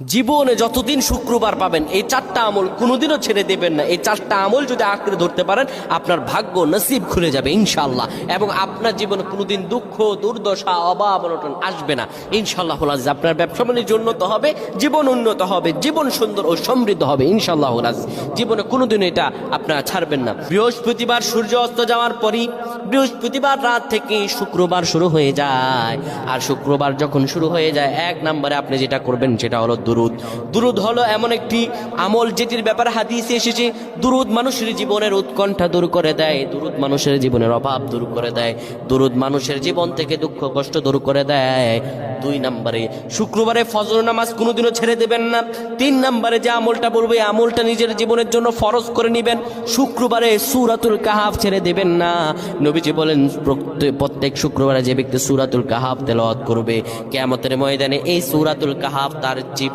জীবনে যতদিন শুক্রবার পাবেন, এই চারটা আমল কোনোদিনও ছেড়ে দেবেন না। এই চারটা আমল যদি আঁকড়ে ধরতে পারেন, আপনার ভাগ্য নসিব খুলে যাবে ইনশাল্লাহ এবং আপনার জীবনে কোনোদিন দুঃখ, দুর্দশা, অভাব, অনটন আসবে না। ইনশাল্লাহ আজ আপনার ব্যবসা বাণিজ্য উন্নত হবে, জীবন উন্নত হবে, জীবন সুন্দর ও সমৃদ্ধ হবে ইনশাল্লাহ আজ জীবনে কোনোদিন এটা আপনারা ছাড়বেন না। বৃহস্পতিবার সূর্য অস্ত যাওয়ার পরই বৃহস্পতিবার রাত থেকে শুক্রবার শুরু হয়ে যায়। আর শুক্রবার যখন শুরু হয়ে যায়, এক নম্বরে আপনি যেটা করবেন সেটা হলো দুরুদ। দুরুদ হলো এমন একটি আমল যেটির ব্যাপারে হাদিসে এসেছে দুরুদ মানুষের জীবনের উৎকণ্ঠা দূর করে দেয়, দুরুদ মানুষের জীবনের অভাব দূর করে দেয়, দুরুদ মানুষের জীবন থেকে দুঃখ, কষ্ট দূর করে দেয়। দুই নম্বরে, শুক্রবারে ফজর নামাজ কোনোদিনও ছেড়ে দেবেন না। তিন নম্বরে যে আমলটা বলব আমলটা নিজের জীবনের জন্য ফরজ করে নেবেন। শুক্রবারে সুরাতুল কাহাফ ছেড়ে দেবেন না। নবীজি বলেন প্রত্যেক- শুক্রবারে যে ব্যক্তি সুরাতুল কাহাফ তেলাওয়াত করবে, কেয়ামতের ময়দানে এই সুরাতুল কাহাফ তার জীবন